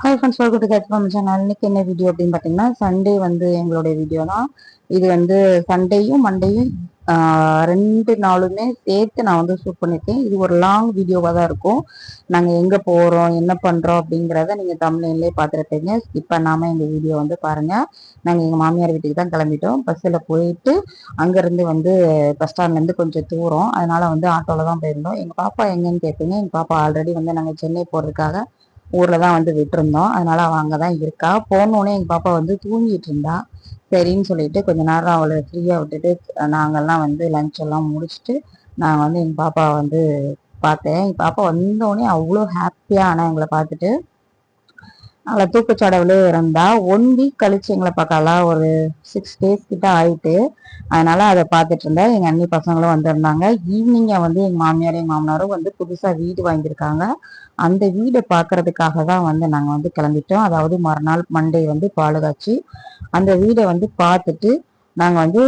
Hi friends welcome to goat farm channel இன்னைக்கு என்ன video அப்படின்னு பார்த்தீங்கன்னா சண்டே வந்து எங்களுடைய வீடியோ தான். இது வந்து சண்டேயும் மண்டேயும் ரெண்டு நாளுமே சேர்த்து நான் வந்து ஷூட் பண்ணியிருக்கேன் இது ஒரு லாங் வீடியோவாக தான் இருக்கும். நாங்கள் எங்கே போகிறோம் என்ன பண்ணுறோம் அப்படிங்கிறத நீங்கள் தமிழ்லேயே பார்த்துருப்பீங்க. ஸ்கிப் பண்ணாமல் எங்கள் வீடியோ வந்து பாருங்கள் நாங்கள் எங்கள் மாமியார் வீட்டுக்கு தான் கிளம்பிட்டோம். பஸ்ஸில் போயிட்டு அங்கேருந்து வந்து பஸ் ஸ்டாண்ட்லேருந்து கொஞ்சம் தூரம். அதனால் வந்து ஆட்டோவில் தான் போயிருந்தோம். எங்கள் பாப்பா எங்கேன்னு கேட்பீங்க. எங்கள் பாப்பா ஆல்ரெடி வந்து நாங்கள் சென்னை போகிறதுக்காக ஊரில் தான் வந்து விட்டுருந்தோம். அதனால் அவள் அங்கதான் இருக்கா. போனோடனே எங்கள் பாப்பா வந்து தூங்கிட்டு இருந்தா. சரின்னு சொல்லிட்டு கொஞ்ச நேரம் அவளை ஃப்ரீயாக விட்டுட்டு நாங்கள்லாம் வந்து லஞ்ச் எல்லாம் முடிச்சுட்டு நாங்கள் வந்து எங்கள் பாப்பா வந்து பார்த்தேன். எங்கள் பாப்பா வந்தோடனே அவ்வளோ ஹாப்பியாக ஆனால் எங்களை பார்த்துட்டு அவளை தூக்கச்சடவுலே இருந்தா ஒன் வீக் கழிச்சு எங்களை பார்க்கலாம் ஒரு சிக்ஸ் டேஸ் கிட்ட ஆயிட்டு அதனால அதை பார்த்துட்டு இருந்தேன். எங்க அண்ணி பசங்களும் வந்திருந்தாங்க. ஈவினிங்க வந்து எங்க மாமியார் எங்க மாமனாரும் வந்து புதுசா வீடு வாங்கியிருக்காங்க. அந்த வீடை பார்க்கறதுக்காக தான் வந்து நாங்கள் வந்து கிளம்பிட்டோம். அதாவது மறுநாள் மண்டே வந்து பாலுகாட்சி அந்த வீடை வந்து பார்த்துட்டு நாங்கள் வந்து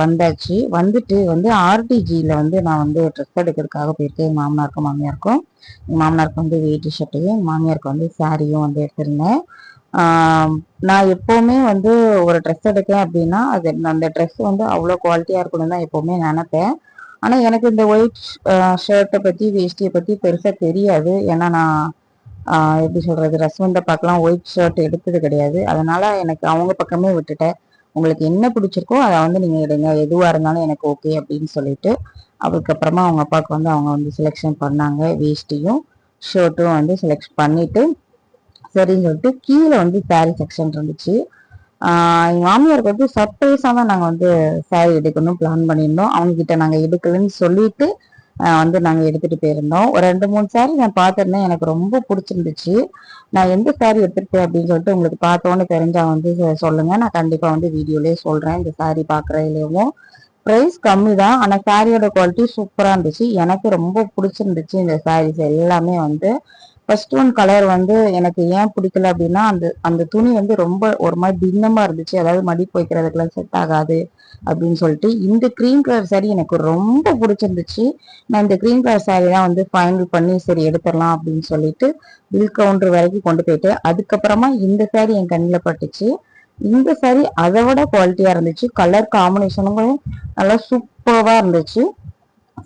வந்தாச்சு. வந்துட்டு வந்து ஆர்டிஜியில் வந்து நான் வந்து ட்ரெஸ் எடுக்கிறதுக்காக போயிருக்கேன் எங்கள் மாமனாருக்கும் மாமியாருக்கும் எங்கள் மாமனாருக்கு வந்து வெயிட் ஷர்ட்டையும் எங்கள் மாமியாருக்கு வந்து சாரியும் வந்து எடுத்திருந்தேன். நான் எப்போவுமே வந்து ஒரு ட்ரெஸ் எடுக்கேன் அப்படின்னா அது அந்த ட்ரெஸ் வந்து அவ்வளோ குவாலிட்டியாக இருக்கணும் தான் எப்போவுமே நினைப்பேன். ஆனால் எனக்கு இந்த ஒயிட் ஷர்ட்டை பற்றி வேஷ்டியை பற்றி பெருசாக தெரியாது. ஏன்னா நான் எப்படி சொல்கிறது ரஸ்வந்த பார்க்கலாம் ஒயிட் ஷர்ட் எடுத்தது கிடையாது. அதனால் எனக்கு அவங்க பக்கமே விட்டுட்டேன். உங்களுக்கு என்ன பிடிச்சிருக்கோ அதை வந்து நீங்கள் எடுங்க. எதுவாக இருந்தாலும் எனக்கு ஓகே அப்படின்னு சொல்லிட்டு அதுக்கப்புறமா அவங்க அப்பாவுக்கு வந்து அவங்க வந்து செலெக்ஷன் பண்ணாங்க வேஷ்டியும் ஷர்ட்டும் வந்து செலக்ட் பண்ணிவிட்டு சரின்னு சொல்லிட்டு கீழே வந்து சாரீ செக்ஷன் இருந்துச்சு. எங்கள் மாமியாருக்கு வந்து சர்ப்ரைஸாக தான் நாங்கள் வந்து சாரி எடுக்கணும் பிளான் பண்ணியிருந்தோம். அவங்கக்கிட்ட நாங்கள் எடுக்கலன்னு சொல்லிட்டு வந்து நாங்கள் எடுத்துகிட்டு போயிருந்தோம். ஒரு ரெண்டு மூணு சாரி நான் பார்த்துருந்தேன். எனக்கு ரொம்ப பிடிச்சிருந்துச்சு. நான் எந்த சாரி எடுத்துருப்பேன் அப்படின்னு சொல்லிட்டு உங்களுக்கு பார்த்தோன்னு தெரிஞ்சால் வந்து சொல்லுங்க. நான் கண்டிப்பாக வந்து வீடியோலேயே சொல்கிறேன் இந்த சாரி பார்க்குறதுலேயும் ப்ரைஸ் கம்மி தான் ஆனால் சாரியோட குவாலிட்டி சூப்பராக இருந்துச்சு. எனக்கு ரொம்ப பிடிச்சிருந்துச்சு இந்த சாரீஸ் எல்லாமே வந்து. ஃபர்ஸ்ட் ஒன் கலர் வந்து எனக்கு ஏன் பிடிக்கல அப்படின்னா அந்த அந்த துணி வந்து ரொம்ப ஒரு மாதிரி பின்னமாக இருந்துச்சு. அதாவது மடிப்பு வைக்கிறதுக்கெல்லாம் செட் ஆகாது அப்படின்னு சொல்லிட்டு இந்த க்ரீம் கலர் சாரி எனக்கு ரொம்ப பிடிச்சிருந்துச்சு. நான் இந்த க்ரீம் கலர் சாரி தான் வந்து ஃபைனல் பண்ணி சரி எடுத்துடலாம் அப்படின்னு சொல்லிட்டு பில் கவுண்டர் வரைக்கும் கொண்டு போயிட்டு அதுக்கப்புறமா இந்த சாரி என் கண்ணில் பட்டுச்சு. இந்த சாரி அதை விட குவாலிட்டியாக இருந்துச்சு. கலர் காம்பினேஷனும் நல்லா சூப்பராக இருந்துச்சு.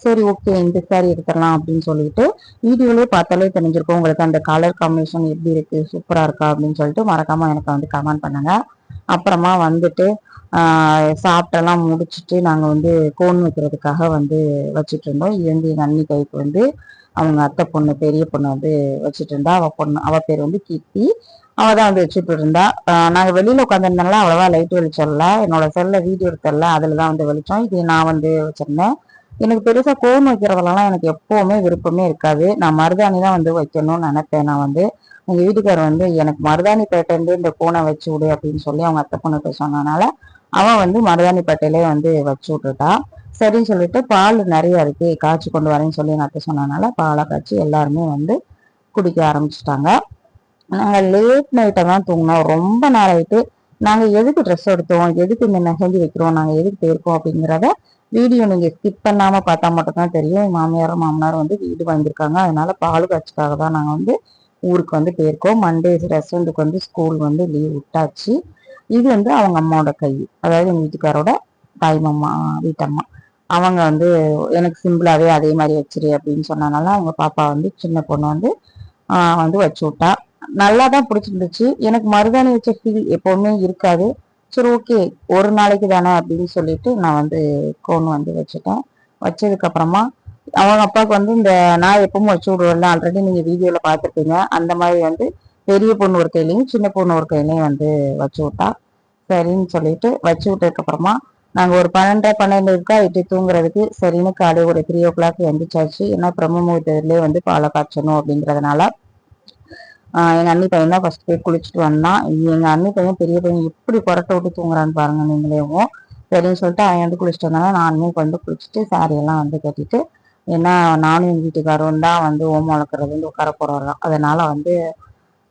சரி ஓகே இந்த சாரி எடுத்துடலாம் அப்படின்னு சொல்லிட்டு வீடியோலேயே பார்த்தாலே தெரிஞ்சிருக்கும். உங்களுக்கு அந்த கலர் காம்பினேஷன் எப்படி இருக்கு சூப்பராக இருக்கா அப்படின்னு சொல்லிட்டு மறக்காமல் எனக்கு வந்து கமெண்ட் பண்ணுங்க. அப்புறமா வந்துட்டு சாப்பிட்டெல்லாம் முடிச்சுட்டு நாங்கள் வந்து கோன் வைக்கிறதுக்காக வந்து வச்சுட்டு இருந்தோம். இது வந்து எங்கள் அண்ணி கைக்கு வந்து அவங்க அத்தை பொண்ணு பெரிய பொண்ணு வந்து வச்சுட்டு இருந்தா அவள் பொண்ணு அவள் பேர் வந்து கீர்த்தி. அவள் தான் வந்து வச்சுட்டு இருந்தா. நாங்கள் வெளியில் உட்காந்துருந்தாலும் அவ்வளோவா லைட் வெளிச்சம்ல என்னோட செல்லில் வீடியோ எடுத்தல அதில் தான் வந்து வெளிச்சம். இது நான் வந்து வச்சுருந்தேன். எனக்கு பெருசாக கோன் வைக்கிறதுலலாம் எனக்கு எப்போவுமே விருப்பமே இருக்காது. நான் மருதாணி தான் வந்து வைக்கணும்னு நினைப்பேன். நான் வந்து எங்கள் வீட்டுக்கார் வந்து எனக்கு மருதாணி இந்த கோனை வச்சு விடு அப்படின்னு சொல்லி அவங்க அத்தை பொண்ணு சொன்னனால அவன் வந்து மருதாணி பேட்டையிலே வந்து வச்சு விட்டுட்டா. சரின்னு சொல்லிட்டு பால் நிறைய இருக்கு காய்ச்சி கொண்டு வரேன்னு சொல்லி எங்கள் அத்தை சொன்னனால பாலை காய்ச்சி எல்லாருமே வந்து குடிக்க ஆரம்பிச்சிட்டாங்க. நாங்கள் லேட் நைட்டை தான் தூங்கினோம். ரொம்ப நேரம் ஆயிட்டு நாங்கள் எதுக்கு ட்ரெஸ் எடுத்தோம்? எதுக்கு இந்த மெஹந்தி வைக்கிறோம்? நாங்கள் எதுக்கு போயிருக்கோம்? அப்படிங்கிறத வீடியோ நீங்கள் ஸ்கிப் பண்ணாமல் பார்த்தா மட்டும்தான் தெரியும். மாமியாரும் மாமனாரும் வந்து வீடு வாங்கியிருக்காங்க. அதனால பால் காட்சிக்காக தான் நாங்கள் வந்து ஊருக்கு வந்து போயிருக்கோம். மண்டே ரெஸ்டாரண்ட்டுக்கு வந்து ஸ்கூல் வந்து லீவ் விட்டாச்சு. இது வந்து அவங்க அம்மாவோட கை. அதாவது எங்கள் வீட்டுக்காரோட தாய்மம்மா வீட்டம்மா. அவங்க வந்து எனக்கு சிம்பிளாகவே அதே மாதிரி வச்சிரு அப்படின்னு சொன்னனால அவங்க பாப்பா வந்து சின்ன பொண்ணு வந்து வந்து வச்சு விட்டா. நல்லா தான் பிடிச்சிருந்துச்சு. எனக்கு மருதாணி வச்ச ஃபீல் எப்போவுமே இருக்காது. சரி ஓகே ஒரு நாளைக்கு தானே அப்படின்னு சொல்லிட்டு நான் வந்து கோன் வந்து வச்சுட்டேன். வச்சதுக்கப்புறமா அவங்க அப்பாவுக்கு வந்து இந்த நான் எப்பவும் வச்சு விடுவேன்ல ஆல்ரெடி நீங்கள் வீடியோவில் பார்த்துருப்பீங்க. அந்த மாதிரி வந்து பெரிய பொண்ணு ஒரு கையிலையும் சின்ன பொண்ணு ஒரு கையிலையும் வந்து வச்சு விட்டா சரின்னு சொல்லிட்டு வச்சு விட்டதுக்கப்புறமா நாங்கள் ஒரு பன்னெண்டரை பன்னெண்டு இருக்கா இட்டு தூங்குறதுக்கு சரின்னு காலை ஒரு த்ரீ ஓ கிளாக் எந்திரிச்சாச்சு. ஏன்னா பிரம்ம முகூர்த்தத்துலேயே வந்து பாலை காய்ச்சணும் அப்படிங்கிறதுனால எங்கள் அண்ணி பையன் தான் ஃபஸ்ட் போய் குளிச்சுட்டு வந்தான். எங்கள் அண்ணி பையன் பெரிய பையன் எப்படி புரட்ட விட்டு தூங்குறான்னு பாருங்க நீங்களேவும் சரின்னு சொல்லிட்டு அவன் வந்து குளிச்சுட்டு வந்தாங்க நானுமே கொண்டு குளிச்சுட்டு சாரியெல்லாம் வந்து கட்டிட்டு ஏன்னா நானும் எங்கள் வீட்டுக்காரரும் தான் வந்து ஓம் வளர்க்குறது வந்து உட்கார போறோம் அதனால் வந்து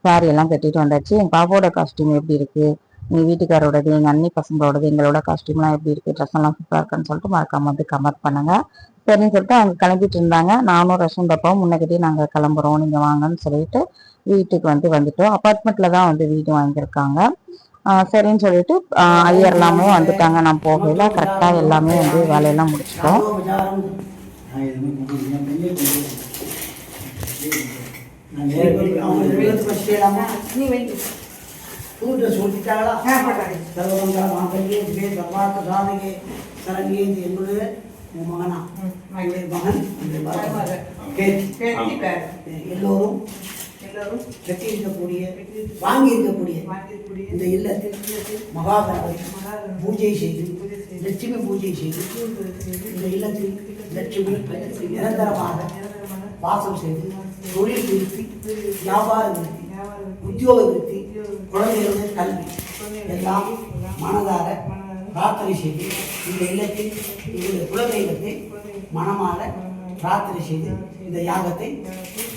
சாரியெல்லாம் கட்டிட்டு வந்தாச்சு. எங்கள் பாப்பாவோட காஸ்டியூம் எப்படி இருக்குது எங்கள் வீட்டுக்காரோடது எங்கள் அண்ணி பசங்களோடது எங்களோட காஸ்டியூம்லாம் எப்படி இருக்குது ட்ரெஸ்லாம் சூப்பராக இருக்குன்னு சொல்லிட்டு மறக்காமல் வந்து கமெண்ட் பண்ணுங்கள் சரின்னு சொல்லிட்டு அவங்க கிளம்பிட்டு இருந்தாங்க. நானும் ரஷன் டப்பாவும் முன்னக்கிட்டே நாங்கள் கிளம்புறோம். நீங்கள் வாங்கன்னு சொல்லிட்டு வீட்டுக்கு வந்து வந்துட்டோம். அப்பார்ட்மெண்ட்டில் தான் வந்து வீடு வாங்கியிருக்காங்க. சரின்னு சொல்லிட்டு ஐயர்லாமும் ஐயர் எல்லாமே வந்துட்டாங்க. நான் போகல. கரெக்டாக எல்லாமே வந்து வேலையெல்லாம் முடிச்சிட்டோம். என்னுடைய மகனா என்னுடைய மகன். எல்லோரும் எல்லாரும் கட்டி இருக்கக்கூடிய வாங்கி இருக்கக்கூடிய வாங்கிக்கூடிய இந்த இல்லத்தில் மகாகணபதி பூஜை செய்து லட்சுமி பூஜை செய்து இந்த இல்லத்தில் லட்சுமி நிரந்தரமாக வாசம் செய்து தொழில் விருத்தி வியாபார விருத்தி உத்தியோக விருத்தி குழந்தைகளுடைய கல்வி எல்லாம் மனதார பிரார்த்தனை செய்து இந்த இல்லத்தில் இந்த குலதெய்வத்தை மனமாற பிரார்த்தனை செய்து இந்த யாகத்தை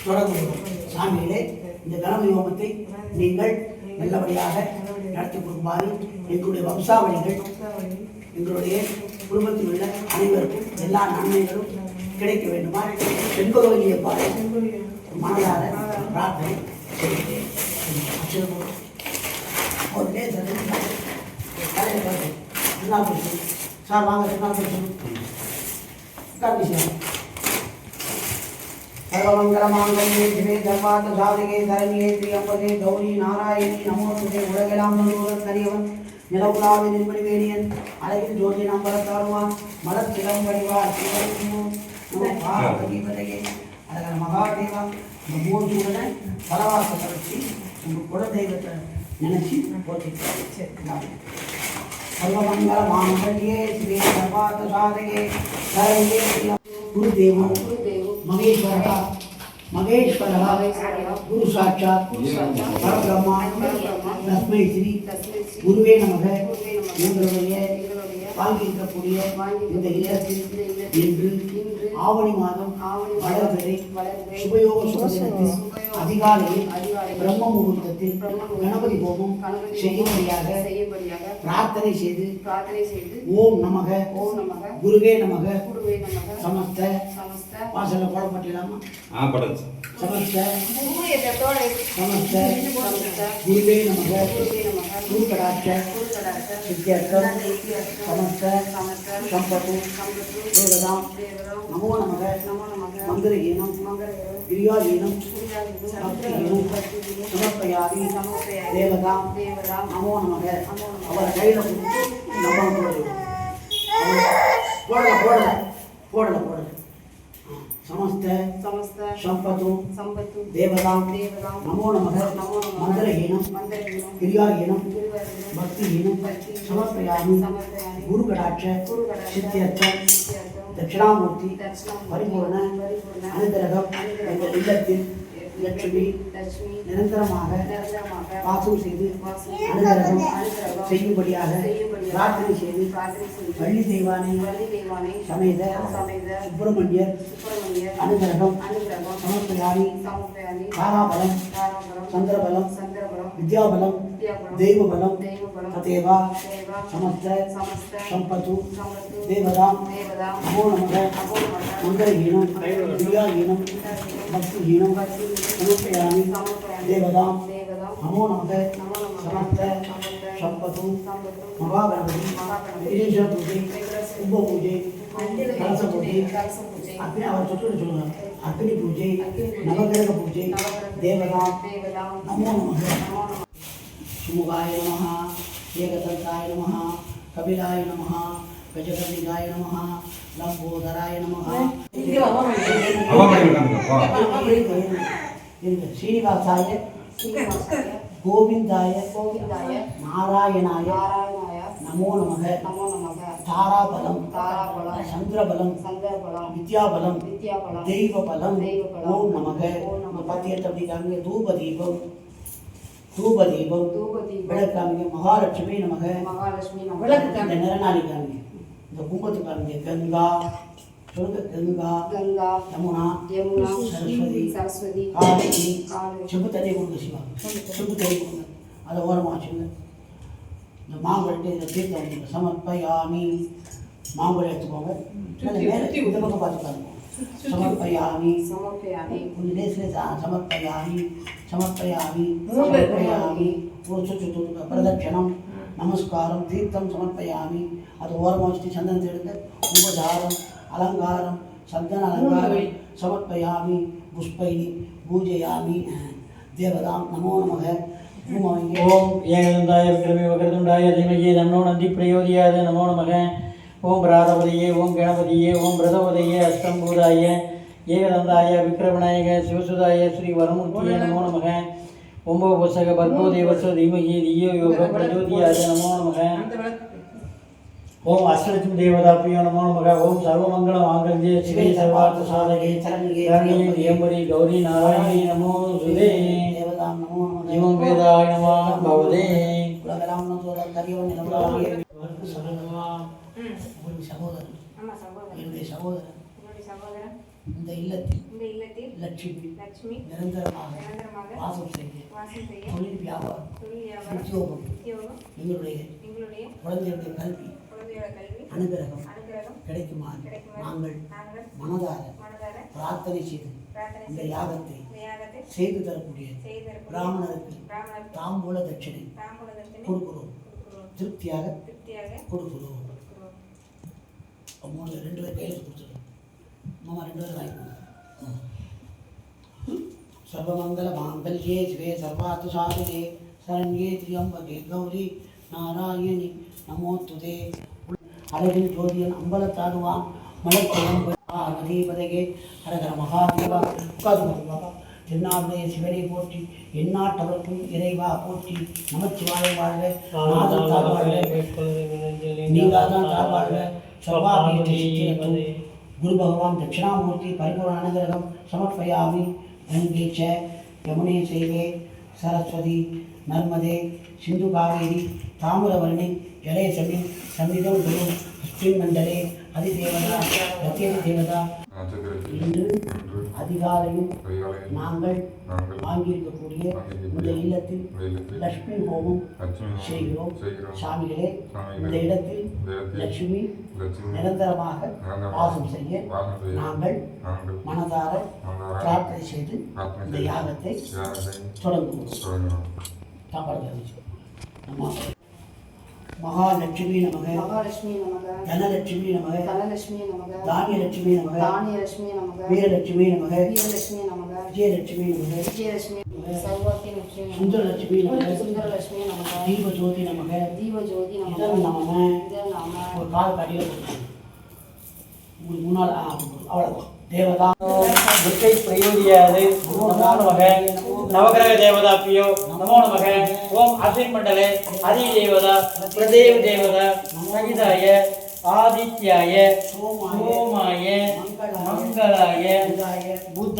தொடங்குகிறோம் சாமியிலே இந்த கணபதி ஹோமத்தை நீங்கள் நல்லபடியாக நடத்தி கொடுக்குமாறு எங்களுடைய வம்சாவளிகள் எங்களுடைய குடும்பத்தில் உள்ள அனைவருக்கும் எல்லா நன்மைகளும் கிடைக்க வேண்டுமா? செண்பகவல்லிய பாரு மனதார பிரார்த்தனை செய்கிறேன். ஒரு லேசர் தலையில் என்ன பேசணும் சார் வாங்க என்ன பேசணும் உட்கார் விஷயம் சர்வமங்கலமாங்கல்யே சிவே தர்வார்த்த சாதிகே தரணியே திரியம்பதே கௌரி நாராயணி நமோஸ்துதே உலகெல்லாம் முழுவதும் கரியவன் நிலவுலாவின் நின்படிவேணியன் அழகில் ஜோதி நம்பரத்தாருவான் மலர் சிலம் வடிவார் பார்வதிபதையே அழகர் மகாதேவா இந்த மூன்று உடனே பரவாசத்தை வச்சு உங்கள் குல தெய்வத்தை நினைச்சு போட்டிருக்காரு மாங்கல்யே ஸ்ரீ சர்வார்த்த சாதகே சரண்யே குருதேவம் மகேஸ்வரः மகேஸ்வரः குரு சாட்சாத் பரபிரம்மா தஸ்மை ஸ்ரீ குருவே நமக எங்களுடைய வாங்கியிருக்கக்கூடிய இந்த இல்லத்தில் இன்று ஆவணி மாதம் வளர்வதை சுபயோக சுபதினத்தில் அதிகாலையில் பிரம்ம முகூர்த்தத்தில் கணபதி ஹோமம் செய்யும்படியாக பிரார்த்தனை செய்து பிரார்த்தனை செய்து ஓம் நமக ஓம் நமக குருவே நமக குருவே நமக சமஸ்த சமஸ்த வாசல்ல போடப்பட்டிடலாமா ஆ படுங்க சார் சமஸ்த பூயத்தோட சமஸ்த சமஸ்த குருவே நமக குருவே நமக குரு கடாட்ச குருகடாக்க சித்தியர்த்தம் சமஸ்த சமஸ்த சம்பத்து சம்பத்து தேவதாம் தேவரம் நமோ நமக நமோ நமக மந்திரஹீனம் மங்களம் கிரியாஹீனம் புரியாது பக்திஹீனம் சமர்ப்பயாமி சமர்ப்பயாமி. தேவதாம் தேவதாம் நமோ நமக நமோ நமக. அவரை கையில் கொடுத்து நம்ம போடுவோம் போடல போடல போடல போடல தட்சிணாமூர்த்தி பரிபூர்ண அனுகிரகம் எங்கள் இல்லத்தில் லட்சுமி லட்சுமி நிரந்தரமாக நிரந்தரமாக வாசம் செய்து அனுகிரகம் செய்யும்படியாக பிரார்த்தனை செய்து வள்ளி தெய்வானை வள்ளி தெய்வானை சமேத சமேத சுப்பிரமணியர் சுப்பிரமணியர் அனுகிரகம் அனுகிரகம் சமர்ப்பயாமி சமர்ப்பயாமி தாராபலம் தாராபலம் சந்திரபலம் சந்திரபலம் வித்யாபலம் தெய்வபலம் தெய்வபலம் ததேவா தேவா சமஸ்த சம்பத்து தேவதாம் நமோ நமக நமோ நமக. மந்திரஹீனம் கிரியாஹீனம் பக்திஹீனம் சமர்ப்பயாமி தேவதாம் நமோ நமக நமோ நமக. சமஸ்த சம்பத்து மகாகணபதி. விஜய பூஜை கும்ப பூஜை கலச பூஜை அக்னி அவர் சொல்லிட்டு சொல்லுங்க அக்னி பூஜை. நவகிரக பூஜை தேவதாம் நமோ நமக. சுமுகாய நம ஏகதந்தாய நம கபிலாய நம கஜகர்ணிகாய நம லம்போதராய நம ஸ்ரீனிவாசாய கோவிந்தாய கோவிந்தாய நாராயணாய நாராயணாய நமோ நமக நமோ நமக தாராபலம் தாராபலம் சந்திரபலம் சந்தர்பலம் வித்யாபலம் வித்யாபலம் தெய்வபலம் தெய்வபலம். ஓம் நமக ஓம் நமக. பத்தி எடுத்து அப்படிங்காங்க தூப தீபம் தூப தீபம் விளக்காமிங்க மகாலட்சுமி நமக. மகாலட்சுமி நமக. இந்த நிறநாளி காமிங்க இந்த கும்பத்து காமிங்க கங்கா சொல்லுங்க. கங்கா கங்கா யமுனா யமுனா சரஸ்வதி சரஸ்வதி காவேரி. காவேரி. செம்பு தண்ணி கொடுங்க சிவா. செம்பு தண்ணி கொடுங்க. அதை ஓரமாக வச்சுங்க. இந்த மாங்கல்ட்டு இந்த தீர்த்தம். கொடுங்க சமர்ப்பயாமி. மாம்பழம் எடுத்துக்கோங்க. மேலே இந்த பக்கம் समर्पयामि கொஞ்சம் லேசில் சமர்ப்பயாமி சமர்ப்பயாமி சமர்ப்பயாமி ஒரு சுற்று சுற்று பிரதட்சணம் நமஸ்காரம் தீர்த்தம் சமர்ப்பயாமி அது ஓரமாக வச்சுட்டு சந்தனத்தை எடுத்து உபசாரம் அலங்காரம் சந்தன அலங்காரம் சமர்ப்பயாமி புஷ்பைனி பூஜையாமி தேவதாம் நமோ நமக பூமாவிங்க ஓம் ஏகதந்தாய விக்ரமே வகரதுண்டாய தீமகி தன்னோ நந்தி பிரயோதியாத நமோ நமக ஓம் பிராரபதியே ஓம் கணபதியே ஓம் பிரதபதியே அஷ்டம்பூதாய ஏகதந்தாய விக்ரமநாயக சிவசுதாய ஸ்ரீ வரமூர்த்தியே நமோ நமக. ஓம்போ புசக பர்கோ தேவச தீமகி தியோ யோக பிரஜோதியாய நமோ நமக. ஓம் அஷ்டலட்சுமி தேவதாப்பியோ நமோ நமக. ஓம் சர்வமங்கள மாங்கல்யே சிவே சர்வார்த்த சாதகே சரண்யே தியம்பரி கௌரி நாராயணி நமோ சுதே. நமோ இவம் வேதாய நம பவதே உலகராம் சோழ கரியவன் நிலவராகிய உன் சகோதரன். அம்மா சகோதரன். என்னுடைய சகோதரன். சகோதரன். இந்த இல்லத்தில் இந்த இல்லத்தில் லட்சுமி லட்சுமி நிரந்தரமாக நிரந்தரமாக வாசம் செய்ய வாசம் செய்ய தொழில் வியாபாரம் தொழில் வியாபாரம் உத்தியோகம் உத்தியோகம் எங்களுடைய எங்களுடைய கல்வி குழந்தையோட கல்வி அனுகிரகம் அனுகிரகம் கிடைக்குமாறு நாங்கள் நாங்கள் மனதார மனதார பிரார்த்தனை செய்து பிரார்த்தனை இந்த யாகத்தை செய்து தரக்கூடிய பிராமணருக்கு பிராமணருக்கு தாம்பூல தட்சிணை கொடுக்கிறோம். திருப்தியாக திருப்தியாக கொடுக்கிறோம். மூணு ரெண்டு பேர் கையில் கொடுத்துருவோம் மாமா ரெண்டு பேரும் வாங்கிக்கோங்க சர்வமங்கல மாங்கல்யே சிவே சர்வார்த்த சாதகே சரண்யே திரியம்பகே கௌரி நாராயணி நமோத்துதே. அழகில் ஜோதியன் அம்பலத்தாடுவான். மலர்த்தலம் பார்வதிபதகே ஹரஹர மகாதேவா. உட்கார்ந்து தென்னாவுடைய சிவனை போற்றி எந்நாட்டவர்க்கும் இறைவா போற்றி நமச்சிவாய வாழ்க. நாதன் வாழ்க நீங்காதான் சர்வாபீஷ்ட சித்திரத்து குரு பகவான் தட்சிணாமூர்த்தி பரிபூர்ண அனுகிரகம் சமர்ப்பயாமி. கங்கே ச யமுனே செய்வே சரஸ்வதி நர்மதே சிந்து காவேரி தாமிரவர்ணி ஜலே சமி சன்னிதம் குரு அஸ்மின் மண்டலே அதிதேவதா பிரத்யேக தேவதா இன்று அதிகாலையும் நாங்கள் வாங்கியிருக்கக்கூடிய இந்த இல்லத்தில் லட்சுமி ஹோமம் செய்கிறோம். சாமிகளே இந்த இடத்தில் லட்சுமி நிரந்தரமாக வாசம் செய்ய நாங்கள் மனதார பிரார்த்தனை செய்து இந்த யாகத்தை தொடங்குவோம். தெரிவிச்சு நம்ம மகாலட்சுமி நமக. மகாலட்சுமி நமக. தனலட்சுமி நமக. தனலட்சுமி நமக. தானியலட்சுமி நமக. தானியலட்சுமி நமக. வீரலட்சுமி நமக. வீரலட்சுமி நமக. விஜயலட்சுமி நமக. விஜயலட்சுமி லட்சுமி நமக. சுந்தரலட்சுமி நமக. சுந்தரலட்சுமி நமக. தீபஜோதி நமக. தீபஜோதி நமக. இதன் நமக இதன் நாம ஒரு கால் கடியில் உங்களுக்கு முன்னால் ஆ, அவ்வளவுதான். தேவதா. துர்க்கை பிரயோதியாது நமோ நமக நவகிரக தேவதாப்பியோ நமோ நமக. ஓம் அசின் மண்டலே அதி தேவதா பிரதேவ தேவதா சகிதாய ஆதித்யாய ஓமாய மங்களாய புத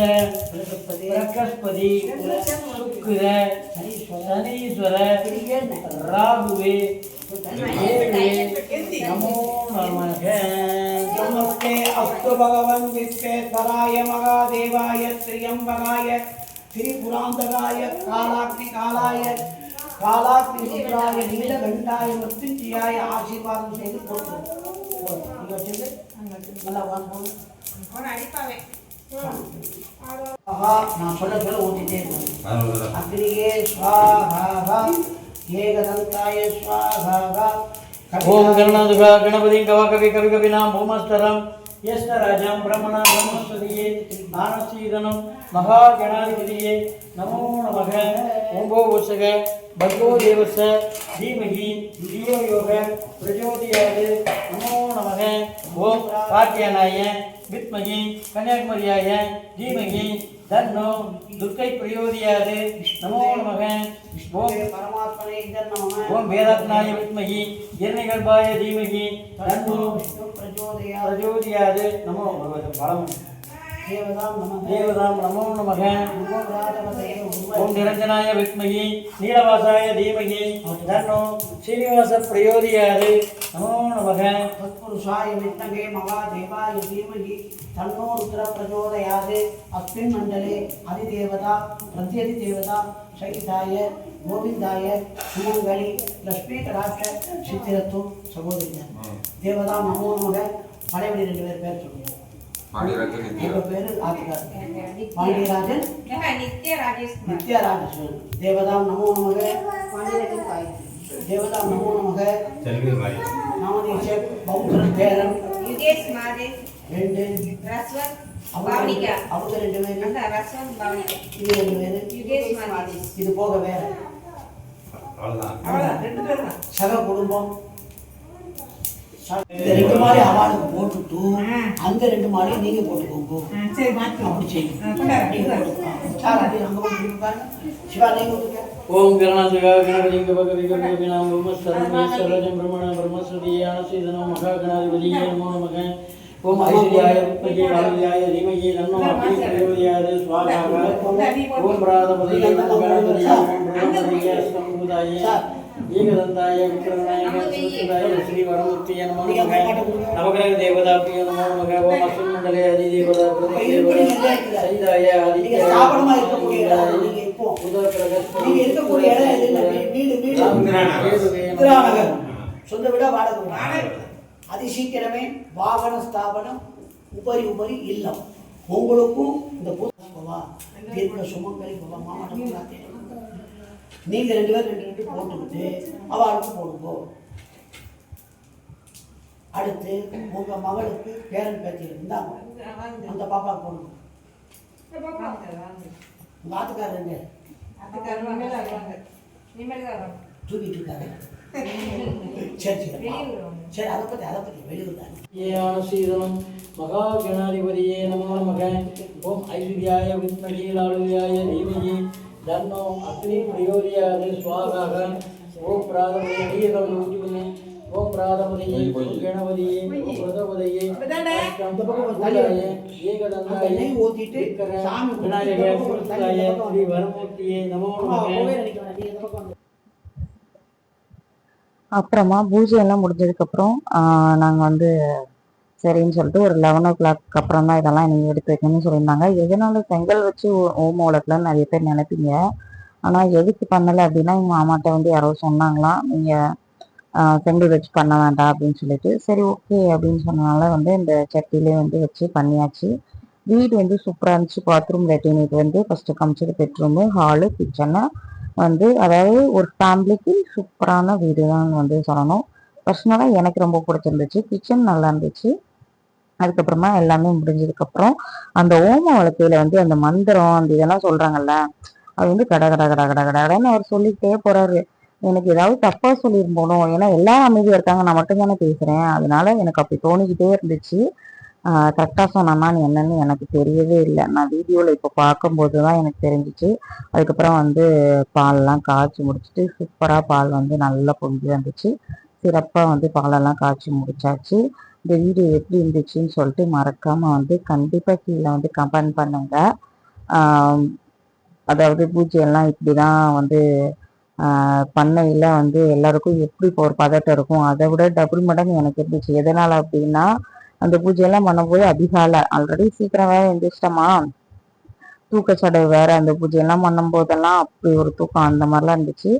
பிரகஸ்பதி சுக்கிர சனீஸ்வர ராகுவே நமோ நமக. நமஸ்தே அஸ்து பகவன் விஸ்வேஸ்வராய மகாதேவாய திரியம்பகாய திரிபுராந்தகாய காலாக்னி காலாய காலாக்னி சுந்தராய நீலகண்டாய மருத்துஞ்சியாய ஆசீர்வாதம் செய்து கொடுக்கும் இங்க வச்சிருந்து. நல்லா வாங்க ஆஹா நான் சொல்ல சொல்ல ஊத்திட்டே இருக்கேன். அக்னியே ஸ்வாஹா ஏகதந்தாய ஸ்வாஹா ஓம் கருணாதுகா கணபதி கவ கவி கவி கவினாம் பூமஸ்தரம். யஸ்தராஜம் பிரம்மணா பிரம்மஸ்வதியே ஆனசீதனம் மகா கணாதிபதியே நமோ நமக ஓம்போ உசக பகவோ தேவச தீமகி தியோ யோக பிரஜோதியாது நமோ நமக ஓம் காட்டியனாய வித்மகி கன்னியாகுமரியாய தீமகி தன்னோ துர்க்கை பிரயோதியாது நமோ நமக. ஓம். பரமாத்மனே இதன் நம ஓம் வேதாத்னாய வித்மகி. இரணிகர்பாய தீமகி. தன்னோ பிரஜோதயா பிரஜோதியாது நமோ பலம் தேவதாம் நமோ நமக. ஓம் நிரஞ்சனாய வித்மகி நீலவாசாய தீமகி தன்னோ ஸ்ரீனிவாச பிரயோதியாரு. நமோ நமக. தத்புருஷாய வித்மகே மவா தேவாய தீமகி தன்னோ ருத்ர பிரச்சோதயாது அஸ்மின் மண்டலே அதிதேவதா பிரத்யதி தேவதா சகிதாய கோவிந்தாய சுமங்கலி லக்ஷ்மி கடாட்ச சித்திரத்துவம் சகோதரியார் தேவதா நமோ நமக. படைவெளி ரெண்டு பேர் பேர் சொல்லுங்கள். பாண்டியராஜன் பேரு பாண்டியராஜன்? நித்ய தேவதாம் நமோ நமக. தேவதாம் நமோ நமக. பேரன். யுகேஷ் மாதேஷ் ரெண்டு. ரஸ்வந்த் பவனிகா. அவங்க ரெண்டு பேரு. அந்த ரஸ்வந்த் பவனிகா. இது ரெண்டு பேரு. யுகேஷ் மாதேஷ் இது போக வேற. ரெண்டு பேரும் சக குடும்பம். இந்த ரெண்டு மாடி அவளுக்கு போட்டுட்டு அந்த ரெண்டு மாடியும் நீங்க போட்டுக்கோங்க. சரி அப்படி செய்யுங்க. அப்படி சிவா நீங்க ஓம் கருணாதிகா கணபதிங்க பகவி கவிநாம் பிரம்மஸ்வரஜம் பிரம்மண பிரம்மஸ்வதியான சீதனம் மகா கணாதிபதியே நமோ நமக. ஓம் ஐஸ்வர்யாய வித்மகே வாயுயாய தீமகி தன்னோ அக்னி பிரயோதியாது ஸ்வாகாக ஓம் பிராதபதியே ஓம் கணபதியே ஓம் பிரம்மபதியே ஸ்தம்பூதாய ஏகதந்தாய விக்ரமநாயக சுதாய ஸ்ரீ வரமூர்த்திய நமோ நமக. நவகிரக தேவதாபிய நமோ நமக. ஓம் அஸ்வின் மண்டலே அதி தேவதா. சைதாய ஆதித்ய நீங்க ஸ்தாபனமா இருக்கக்கூடிய இடம் நீங்க இப்போ. நீங்க இருக்கக்கூடிய இடம் எது இல்லை. வீடு வீடு. திருநகர் சொந்த விட வாடகை வீடு. அதி சீக்கிரமே வாகன ஸ்தாபனம் உபரி உபரி இல்லம். உங்களுக்கும் இந்த பூவா தீர்க்க சுமங்கலி பவா மாவட்டம் நீங்க ரெண்டு பேரும் ரெண்டு ரெண்டு போட்டுக்கிட்டு அவளுக்கு போடுங்கோ. அடுத்து உங்க மகளுக்கு பேரன் பேத்தி இருந்தாங்க. அந்த பாப்பா போடுங்க. உங்க ஆத்துக்காரர் எங்க? தூக்கிட்டு இருக்காரு. சரி சரி சரி அதை பத்தி அதை வெளியூர் மகா கணாதிபதியே நமோ நமக. ஓம் ஐஸ்வர்யாய வித்மகி லாலுயாய தன்னோ அக்னி பிராதபதியே நீர்கள் ஊட்டிவினே ஓம் பிராதபதியே ஓம் கணபதியே பிரதபதியே ஏகதந்தாய விக்கிர, சாமி பக்கம் ஸ்ரீ வரமூர்த்தியே நமோ. அப்புறமா பூஜை எல்லாம் முடிஞ்சதுக்கப்புறம் நாங்கள் வந்து சரின்னு சொல்லிட்டு ஒரு லெவன் ஓ கிளாக் அப்புறம் தான் இதெல்லாம் நீங்கள் எடுத்து வைக்கணும்னு சொல்லியிருந்தாங்க. எதனால செங்கல் வச்சு ஓ- ஓம உலகலன்னு நிறைய பேர் நினைப்பீங்க. ஆனால் எதுக்கு பண்ணலை அப்படின்னா எங்கள் மாமாட்ட வந்து யாரோ சொன்னாங்களாம் நீங்கள் செங்கல் வச்சு பண்ண வேண்டாம் அப்படின்னு சொல்லிட்டு. சரி ஓகே அப்படின்னு சொன்னனால வந்து இந்த சட்டிலே வந்து வச்சு பண்ணியாச்சு. வீடு வந்து சூப்பராக இருந்துச்சு. பாத்ரூம் லெட்டின் இது வந்து ஃபஸ்ட்டு காமிச்சது பெட்ரூமு ஹாலு கிச்சனு வந்து அதாவது ஒரு ஃபேமிலிக்கு சூப்பரான வீடு தான் வந்து சொல்லணும். பர்சனலாக எனக்கு ரொம்ப பிடிச்சிருந்துச்சு. கிச்சன் நல்லா இருந்துச்சு. அதுக்கப்புறமா எல்லாமே முடிஞ்சதுக்கப்புறம் அந்த ஓம வழக்கையில வந்து அந்த மந்திரம் அந்த இதெல்லாம் சொல்கிறாங்கல்ல அது வந்து கட கட கட கட கடன்னு அவர் சொல்லிக்கிட்டே போகிறாரு எனக்கு ஏதாவது தப்பாக சொல்லியிருந்தோம் ஏன்னா எல்லாரும் அமைதியாக இருக்காங்க நான் மட்டும் தானே பேசுறேன். அதனால எனக்கு அப்படி தோணிக்கிட்டே இருந்துச்சு. கரெக்டாக சொன்னான்னு என்னன்னு எனக்கு தெரியவே இல்லை. நான் வீடியோவில் இப்போ பார்க்கும்போது தான் எனக்கு தெரிஞ்சிச்சு. அதுக்கப்புறம் வந்து பாலெல்லாம் காய்ச்சி முடிச்சுட்டு சூப்பராக பால் வந்து நல்லா பொங்கி வந்துச்சு. சிறப்பாக வந்து பாலெல்லாம் காய்ச்சி முடிச்சாச்சு. இந்த வீடியோ எப்படி இருந்துச்சுன்னு சொல்லிட்டு மறக்காம வந்து கண்டிப்பாக கீழே வந்து கமெண்ட் பண்ணுங்க. அதாவது பூஜை எல்லாம் இப்படி தான் வந்து பண்ணையில் வந்து எல்லாருக்கும் எப்படி இப்போ ஒரு பதட்டம் இருக்கும் அதை விட டபுள் மடங்கு எனக்கு இருந்துச்சு. எதனால அப்படின்னா அந்த பூஜையெல்லாம் பண்ணும்போது அதிகாலை ஆல்ரெடி சீக்கிரம் வேற எந்திரிச்சிட்டோமா? தூக்கச்சடை வேற அந்த பூஜையெல்லாம் பண்ணும்போதெல்லாம் அப்படி ஒரு தூக்கம் அந்த மாதிரிலாம் இருந்துச்சு.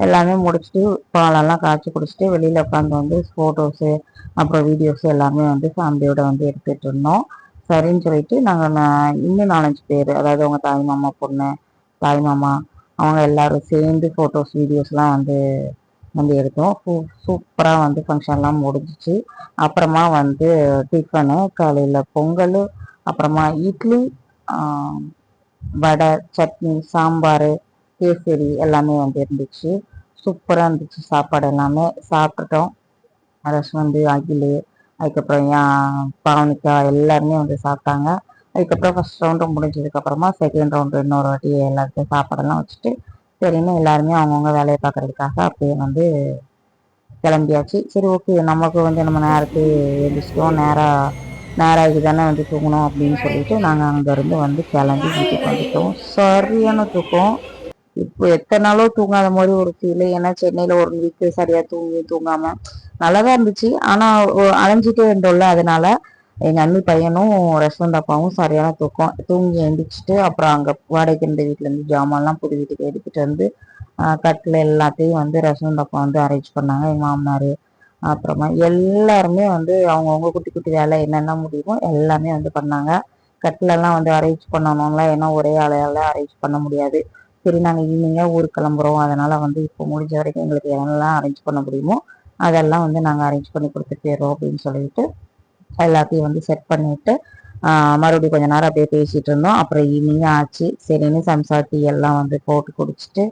எல்லாமே முடிச்சுட்டு பாலெல்லாம் காய்ச்சி குடிச்சிட்டு வெளியில் உட்காந்து வந்து ஃபோட்டோஸு அப்புறம் வீடியோஸு எல்லாமே வந்து ஃபேமிலியோட வந்து எடுத்துகிட்டு இருந்தோம். சரின்னு சொல்லிட்டு நாங்கள் இன்னும் நாலஞ்சு பேர் அதாவது அவங்க தாய் மாமா பொண்ணு தாய் மாமா அவங்க எல்லாரும் சேர்ந்து ஃபோட்டோஸ் வீடியோஸ்லாம் வந்து வந்து எடுத்தோம். சூப்பராக வந்து ஃபங்க்ஷன்லாம் முடிஞ்சிச்சு. அப்புறமா வந்து டிஃபனு காலையில் பொங்கல் அப்புறமா இட்லி வடை சட்னி சாம்பார் கேசரி எல்லாமே வந்து இருந்துச்சு. சூப்பராக இருந்துச்சு சாப்பாடு எல்லாமே. சாப்பிட்டுட்டோம். அரசு வந்து அகில் அதுக்கப்புறம் ஏன் பவனிக்கா எல்லாருமே வந்து சாப்பிட்டாங்க. அதுக்கப்புறம் ஃபர்ஸ்ட் ரவுண்டு முடிஞ்சதுக்கப்புறமா செகண்ட் ரவுண்டு இன்னொரு வாட்டி எல்லாருக்கும் சாப்பாடெல்லாம் வச்சுட்டு சரின்னு எல்லாருமே அவங்கவுங்க வேலையை பார்க்கறதுக்காக அப்படியே வந்து கிளம்பியாச்சு. சரி ஓகே நமக்கு வந்து நம்ம நேரத்து எழுந்திரிச்சிட்டோம் நேராக நேராக இதுதானே வந்து தூங்கணும் அப்படின்னு சொல்லிட்டு நாங்கள் அங்கேருந்து வந்து கிளம்பி வீட்டுக்கு வந்துட்டோம். சரியான தூக்கம். இப்போ எத்தனை நாளோ தூங்காத மாதிரி ஒரு ஃபீல் ஏன்னா சென்னையில் ஒரு வீக்கு சரியாக தூங்கி தூங்காமல் நல்லா தான் இருந்துச்சு ஆனால் அலைஞ்சிட்டே இருந்தோம்ல அதனால எங்கள் அண்ணி பையனும் ரெஸ்டாரண்ட் அப்பாவும் சரியான தூக்கம். தூங்கி எழுந்திரிச்சிட்டு அப்புறம் அங்கே வாடகை இருந்த வீட்டிலேருந்து ஜாமான்லாம் புது வீட்டுக்கு எடுத்துகிட்டு வந்து கட்டில் எல்லாத்தையும் வந்து ரெஸ்டாரண்ட் அப்பா வந்து அரேஞ்ச் பண்ணாங்க. எங்கள் மாமனார் அப்புறமா எல்லாருமே வந்து அவங்கவுங்க குட்டி குட்டி வேலை என்னென்ன முடியுமோ எல்லாமே வந்து பண்ணாங்க. கட்டிலெல்லாம் வந்து அரேஞ்ச் பண்ணணும்ல ஏன்னா ஒரே ஆளையால அரேஞ்ச் பண்ண முடியாது. சரி நாங்கள் ஈவினிங்காக ஊருக்கு கிளம்புறோம். அதனால் வந்து இப்போ முடிஞ்ச வரைக்கும் எங்களுக்கு என்னெல்லாம் அரேஞ்ச் பண்ண முடியுமோ அதெல்லாம் வந்து நாங்கள் அரேஞ்ச் பண்ணி கொடுத்துட்டு போயிடுறோம் அப்படின்னு சொல்லிட்டு எல்லாத்தையும் வந்து செட் பண்ணிவிட்டு மறுபடியும் கொஞ்ச நேரம் அப்படியே பேசிகிட்டு இருந்தோம். அப்புறம் ஈவினிங் ஆச்சு. சரின்னு சம்சாத்தி எல்லாம் வந்து போட்டு குடிச்சிட்டு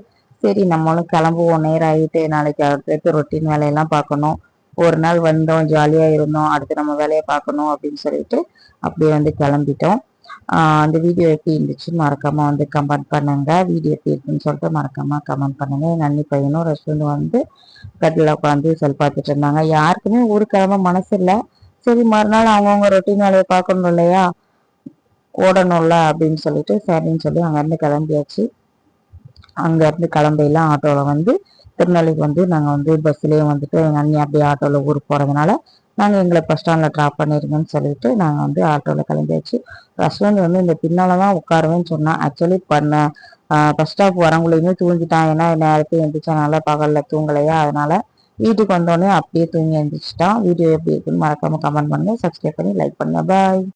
சரி நம்மளும் கிளம்புவோம். நேரம் ஆகிட்டு நாளைக்கு அடுத்தடுத்து ரொட்டீன் வேலையெல்லாம் பார்க்கணும். ஒரு நாள் வந்தோம் ஜாலியாக இருந்தோம். அடுத்து நம்ம வேலையை பார்க்கணும் அப்படின்னு சொல்லிட்டு அப்படியே வந்து கிளம்பிட்டோம். அந்த வீடியோ எப்படி இருந்துச்சுன்னு மறக்காம வந்து கமெண்ட் பண்ணுங்க. வீடியோ எப்படி இருக்குன்னு சொல்லிட்டு மறக்காம கமெண்ட் பண்ணுங்க. நன்னி அண்ணி பையனும் ரெஸ்டாரண்ட் வந்து கட்டில் உட்காந்து செல் பார்த்துட்டு இருந்தாங்க. யாருக்குமே ஒரு கிழமை மனசு இல்லை. சரி மறுநாள் அவங்கவுங்க ரொட்டீன் வேலையை பார்க்கணும் இல்லையா? ஓடணும்ல அப்படின்னு சொல்லிட்டு சரின்னு சொல்லி அங்கேருந்து கிளம்பியாச்சு. அங்கேருந்து கிளம்பையில ஆட்டோவில் வந்து திருநெல்வேலிக்கு வந்து நாங்கள் வந்து பஸ்ஸுலேயே வந்துட்டு எங்கள் அண்ணி அப்படியே ஆட்டோவில் ஊருக்கு போகிறதுனால நாங்கள் எங்களை பஸ் ஸ்டாண்டில் ட்ராப் பண்ணிடுங்கன்னு சொல்லிட்டு நாங்கள் வந்து ஆட்டோவில் கிளம்பியாச்சு. ரஸ்வந்த் வந்து இந்த பின்னால் தான் உட்காருவேன்னு சொன்னான். ஆக்சுவலி பண்ண பஸ் ஸ்டாப் வரவங்களையுமே தூங்கிட்டான். ஏன்னா நேரத்தை எழுந்திரிச்சனால பகலில் தூங்கலையா? அதனால் வீட்டுக்கு வந்தோடனே அப்படியே தூங்கி எழுந்திரிச்சிட்டான் வீடியோ எப்படி இருக்குன்னு மறக்காமல் கமெண்ட் பண்ணுங்கள் சப்ஸ்கிரைப் பண்ணி லைக் பண்ணுங்கள் பாய்